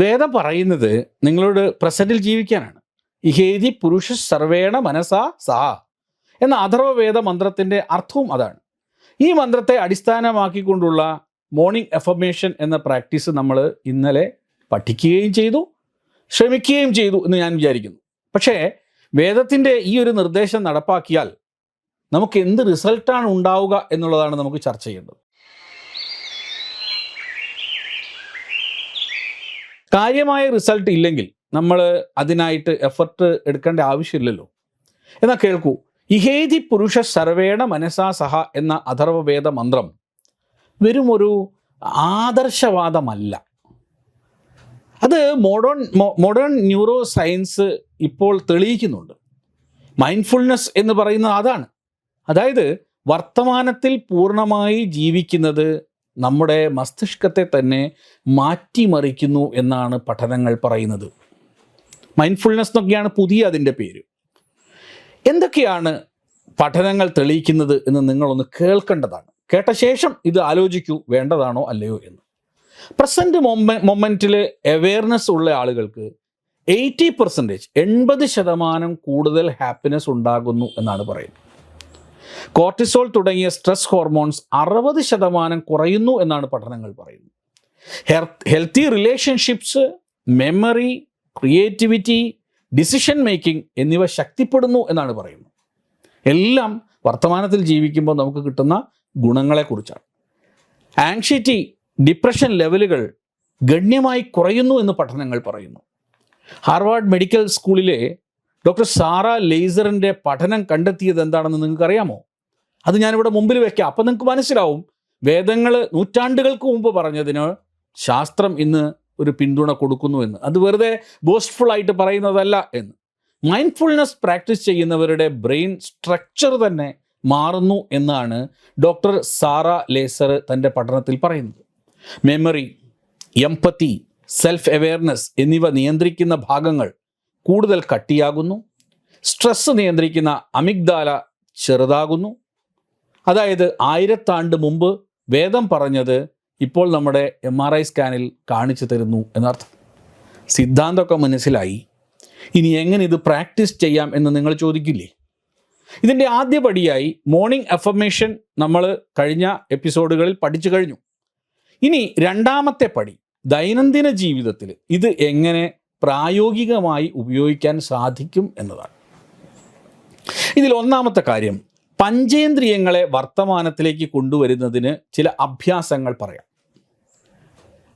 വേദം പറയുന്നത് നിങ്ങളോട് പ്രസന്റിൽ ജീവിക്കാനാണ്. ഇഹേതി പുരുഷ സർവേണ മനസാ സാ. എന്ന അഥർവവേദ മന്ത്രത്തിന്റെ അർത്ഥവും അതാണ്. ഈ മന്ത്രത്തെ അടിസ്ഥാനമാക്കിക്കൊണ്ടുള്ള മോർണിംഗ് എഫർമേഷൻ എന്ന പ്രാക്ടീസ് നമ്മൾ ഇന്നലെ പഠിക്കുകയും ചെയ്തു ശ്രമിക്കുകയും ചെയ്തു എന്ന് ഞാൻ വിചാരിക്കുന്നു. പക്ഷേ വേദത്തിന്റെ ഈ ഒരു നിർദ്ദേശം നടപ്പാക്കിയാൽ നമുക്ക് എന്ത് റിസൾട്ടാണ് ഉണ്ടാവുക എന്നുള്ളതാണ് നമുക്ക് ചർച്ച ചെയ്യേണ്ടത്. കാര്യമായ റിസൾട്ട് ഇല്ലെങ്കിൽ നമ്മൾ അതിനായിട്ട് എഫർട്ട് എടുക്കേണ്ട ആവശ്യമില്ലല്ലോ. എന്നാൽ കേൾക്കൂ ഇഹേതി പുരുഷ സർവേണ മനസാ സഹ എന്ന അഥർവവേദ മന്ത്രം വെറും ഒരു ആദർശവാദമല്ല. അത് മോഡേൺ മോഡേൺ ന്യൂറോ സയൻസ് ഇപ്പോൾ തെളിയിക്കുന്നുണ്ട്. മൈൻഡ്ഫുൾനെസ് എന്ന് പറയുന്നത് അതാണ്. അതായത് വർത്തമാനത്തിൽ പൂർണമായി ജീവിക്കുന്നത് നമ്മുടെ മസ്തിഷ്കത്തെ തന്നെ മാറ്റിമറിക്കുന്നു എന്നാണ് പഠനങ്ങൾ പറയുന്നത്. മൈൻഡ്ഫുൾനെസ് എന്നൊക്കെയാണ് പുതിയ അതിന്റെ പേര്. എന്തൊക്കെയാണ് പഠനങ്ങൾ തെളിയിക്കുന്നത് എന്ന് നിങ്ങളൊന്ന് കേൾക്കേണ്ടതാണ്. കേട്ട ശേഷം ഇത് ആലോചിക്കൂ വേണ്ടതാണോ അല്ലയോ എന്ന്. പ്രസന്റ് മൊമെ മൊമെന്റിൽ അവെയർനെസ് ഉള്ള ആളുകൾക്ക് എയ്റ്റി പെർസെന്റേജ് എൺപത് ശതമാനം കൂടുതൽ ഹാപ്പിനെസ് ഉണ്ടാകുന്നു എന്നാണ് പറയുന്നത്. കോർട്ടിസോൾ തുടങ്ങിയ സ്ട്രെസ് ഹോർമോൺസ് അറുപത് ശതമാനം കുറയുന്നു എന്നാണ് പഠനങ്ങൾ പറയുന്നത്. Healthy relationships memory creativity decision making എന്നിവ ശക്തിപ്പെടുന്നു എന്നാണ് പറയുന്നത്. എല്ലാം വർത്തമാനത്തിൽ ജീവിക്കുമ്പോൾ നമുക്ക് കിട്ടുന്ന ഗുണങ്ങളെക്കുറിച്ചാണ്. ആങ്ഷൈറ്റി ഡിപ്രഷൻ ലെവലുകൾ ഗണ്യമായി കുറയുന്നു എന്ന് പഠനങ്ങൾ പറയുന്നു. ഹാർവാർഡ് മെഡിക്കൽ സ്കൂളിലെ ഡോക്ടർ സാറ ലേസറിന്റെ പഠനം കണ്ടെത്തിയത് എന്താണെന്ന് നിങ്ങൾക്ക് അറിയാമോ അത് ഞാനിവിടെ മുമ്പിൽ വെക്കാം. അപ്പം നിങ്ങൾക്ക് മനസ്സിലാവും വേദങ്ങൾ നൂറ്റാണ്ടുകൾക്ക് മുമ്പ് പറഞ്ഞതിന് ശാസ്ത്രം ഇന്ന് ഒരു പിന്തുണ കൊടുക്കുന്നു എന്ന്. അത് വെറുതെ ബോസ്റ്റ്ഫുൾ ആയിട്ട് പറയുന്നതല്ല എന്ന്. മൈൻഡ്ഫുൾനെസ് പ്രാക്ടീസ് ചെയ്യുന്നവരുടെ ബ്രെയിൻ സ്ട്രക്ചർ തന്നെ മാറുന്നു എന്നാണ് ഡോക്ടർ സാറ ലേസർ തന്റെ പഠനത്തിൽ പറയുന്നത്. മെമ്മറി എംപത്തി സെൽഫ് അവെയർനെസ് എന്നിവ നിയന്ത്രിക്കുന്ന ഭാഗങ്ങൾ കൂടുതൽ കട്ടിയാകുന്നു. സ്ട്രെസ് നിയന്ത്രിക്കുന്ന അമിഗ്ദാല ചെറുതാകുന്നു. അതായത് ആയിരത്താണ്ട് മുമ്പ് വേദം പറഞ്ഞത് ഇപ്പോൾ നമ്മുടെ എം ആർ ഐ സ്കാനിൽ കാണിച്ചു തരുന്നു എന്നർത്ഥം. സിദ്ധാന്തമൊക്കെ മനസ്സിലായി. ഇനി എങ്ങനെ ഇത് പ്രാക്ടീസ് ചെയ്യാം എന്ന് നിങ്ങൾ ചോദിക്കില്ലേ? ഇതിന്റെ ആദ്യപടിയായി മോർണിംഗ് അഫർമേഷൻ നമ്മൾ കഴിഞ്ഞ എപ്പിസോഡുകളിൽ പഠിച്ചു കഴിഞ്ഞു. ഇനി രണ്ടാമത്തെ പടി ദൈനംദിന ജീവിതത്തിൽ ഇത് എങ്ങനെ പ്രായോഗികമായി ഉപയോഗിക്കാൻ സാധിക്കും എന്നതാണ്. ഇതിൽ ഒന്നാമത്തെ കാര്യം പഞ്ചേന്ദ്രിയങ്ങളെ വർത്തമാനത്തിലേക്ക് കൊണ്ടുവരുന്നതിന് ചില അഭ്യാസങ്ങൾ പറയാം.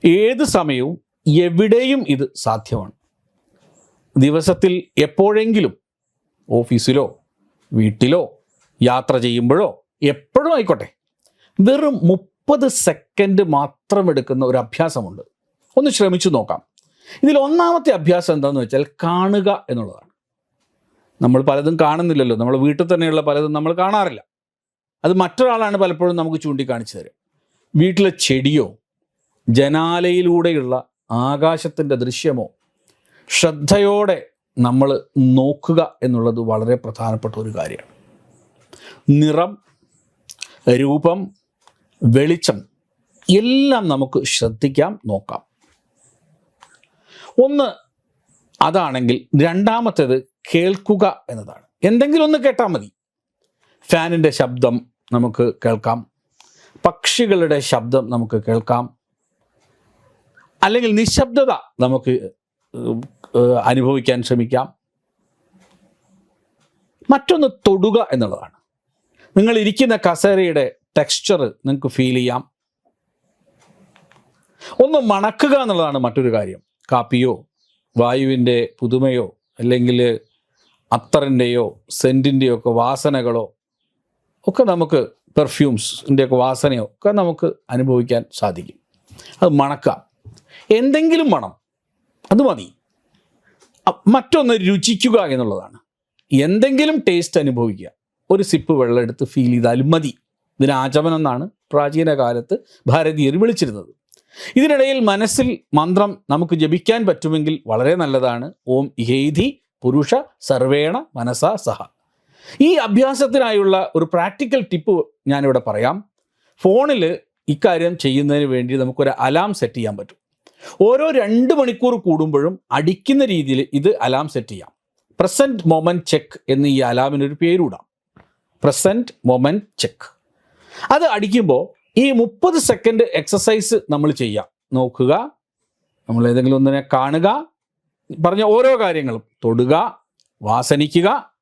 ഏത് സമയവും എവിടെയും ഇത് സാധ്യമാണ്. ദിവസത്തിൽ എപ്പോഴെങ്കിലും ഓഫീസിലോ വീട്ടിലോ യാത്ര ചെയ്യുമ്പോഴോ എപ്പോഴും ആയിക്കോട്ടെ വെറും മുപ്പത് സെക്കൻഡ് മാത്രം എടുക്കുന്ന ഒരു അഭ്യാസമുണ്ട്. ഒന്ന് ശ്രമിച്ചു നോക്കാം. ഇതിൽ ഒന്നാമത്തെ അഭ്യാസം എന്താണെന്ന് വെച്ചാൽ കാണുക എന്നുള്ളതാണ്. നമ്മൾ പലതും കാണുന്നില്ലല്ലോ. നമ്മൾ വീട്ടിൽ തന്നെയുള്ള പലതും നമ്മൾ കാണാറില്ല. അത് മറ്റൊരാളാണ് പലപ്പോഴും നമുക്ക് ചൂണ്ടിക്കാണിച്ചു തരിക വീട്ടിലെ ചെടിയോ ജനാലയിലൂടെയുള്ള ആകാശത്തിന്റെ ദൃശ്യമോ ശ്രദ്ധയോടെ നമ്മൾ നോക്കുക എന്നുള്ളത് വളരെ പ്രധാനപ്പെട്ട ഒരു കാര്യമാണ്. നിറം രൂപം വെളിച്ചം എല്ലാം നമുക്ക് ശ്രദ്ധിക്കാം നോക്കാം. ഒന്ന് അതാണെങ്കിൽ രണ്ടാമത്തേത് കേൾക്കുക എന്നതാണ്. എന്തെങ്കിലും ഒന്ന് കേട്ടാൽ മതി. ഫാനിന്റെ ശബ്ദം നമുക്ക് കേൾക്കാം. പക്ഷികളുടെ ശബ്ദം നമുക്ക് കേൾക്കാം. അല്ലെങ്കിൽ നിശബ്ദത നമുക്ക് അനുഭവിക്കാൻ ശ്രമിക്കാം. മറ്റൊന്ന് തൊടുക എന്നുള്ളതാണ്. നിങ്ങൾ ഇരിക്കുന്ന കസേരയുടെ ടെക്സ്ചർ നിങ്ങൾക്ക് ഫീൽ ചെയ്യാം. ഒന്ന് മണക്കുക എന്നുള്ളതാണ് മറ്റൊരു കാര്യം. കാപ്പിയോ വായുവിന്റെ പുതുമയോ അല്ലെങ്കിൽ അത്തറിന്റെയോ സെന്റിന്റെയോ ഒക്കെ വാസനകളോ ഒക്കെ നമുക്ക് പെർഫ്യൂംസിന്റെയൊക്കെ വാസനയോ ഒക്കെ നമുക്ക് അനുഭവിക്കാൻ സാധിക്കും. അത് മണക്കാം. എന്തെങ്കിലും മണം അത് മതി. മറ്റൊന്ന് രുചിക്കുക എന്നുള്ളതാണ്. എന്തെങ്കിലും ടേസ്റ്റ് അനുഭവിക്കുക. ഒരു സിപ്പ് വെള്ളം എടുത്ത് ഫീൽ ചെയ്താലും മതി. ഇതിന് ആചമനം എന്നാണ് പ്രാചീന കാലത്ത് ഭാരതീയർ വിളിച്ചിരുന്നത്. ഇതിനിടയിൽ മനസ്സിൽ മന്ത്രം നമുക്ക് ജപിക്കാൻ പറ്റുമെങ്കിൽ വളരെ നല്ലതാണ്. ഓം ഇഹൈധി പുരുഷ സർവേണ മനസാ സഹ. ഈ അഭ്യാസത്തിനായുള്ള ഒരു പ്രാക്ടിക്കൽ ടിപ്പ് ഞാനിവിടെ പറയാം. ഫോണിൽ ഇക്കാര്യം ചെയ്യുന്നതിന് വേണ്ടി നമുക്കൊരു അലാം സെറ്റ് ചെയ്യാൻ പറ്റും. ഓരോ രണ്ട് മണിക്കൂർ കൂടുമ്പോഴും അടിക്കുന്ന രീതിയിൽ ഇത് അലാം സെറ്റ് ചെയ്യാം. പ്രസന്റ് മൊമെന്റ് ചെക്ക് എന്ന് ഈ അലാമിനൊരു പേരൂടാം. Present moment check. അത് അടിക്കുമ്പോൾ ഈ മുപ്പത് സെക്കൻഡ് എക്സസൈസ് നമ്മൾ ചെയ്യാം. നോക്കുക. നമ്മൾ ഏതെങ്കിലും ഒന്നിനെ കാണുക. പറഞ്ഞ ഓരോ കാര്യങ്ങളും. തൊടുക വാസനിക്കുക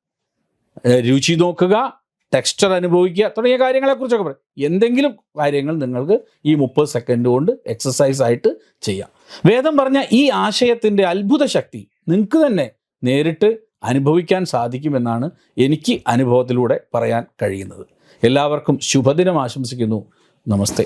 രുചി നോക്കുക ടെക്സ്ചർ അനുഭവിക്കുക തുടങ്ങിയ കാര്യങ്ങളെക്കുറിച്ചൊക്കെ പറയും എന്തെങ്കിലും കാര്യങ്ങൾ നിങ്ങൾക്ക് ഈ മുപ്പത് സെക്കൻഡ് കൊണ്ട് എക്സസൈസ് ആയിട്ട് ചെയ്യാം. വേദം പറഞ്ഞ ഈ ആശയത്തിന്റെ അത്ഭുത ശക്തി നിങ്ങൾക്ക് തന്നെ നേരിട്ട് അനുഭവിക്കാൻ സാധിക്കുമെന്നാണ് എനിക്ക് അനുഭവത്തിലൂടെ പറയാൻ കഴിയുന്നത്. എല്ലാവർക്കും ശുഭദിനം ആശംസിക്കുന്നു. നമസ്തേ.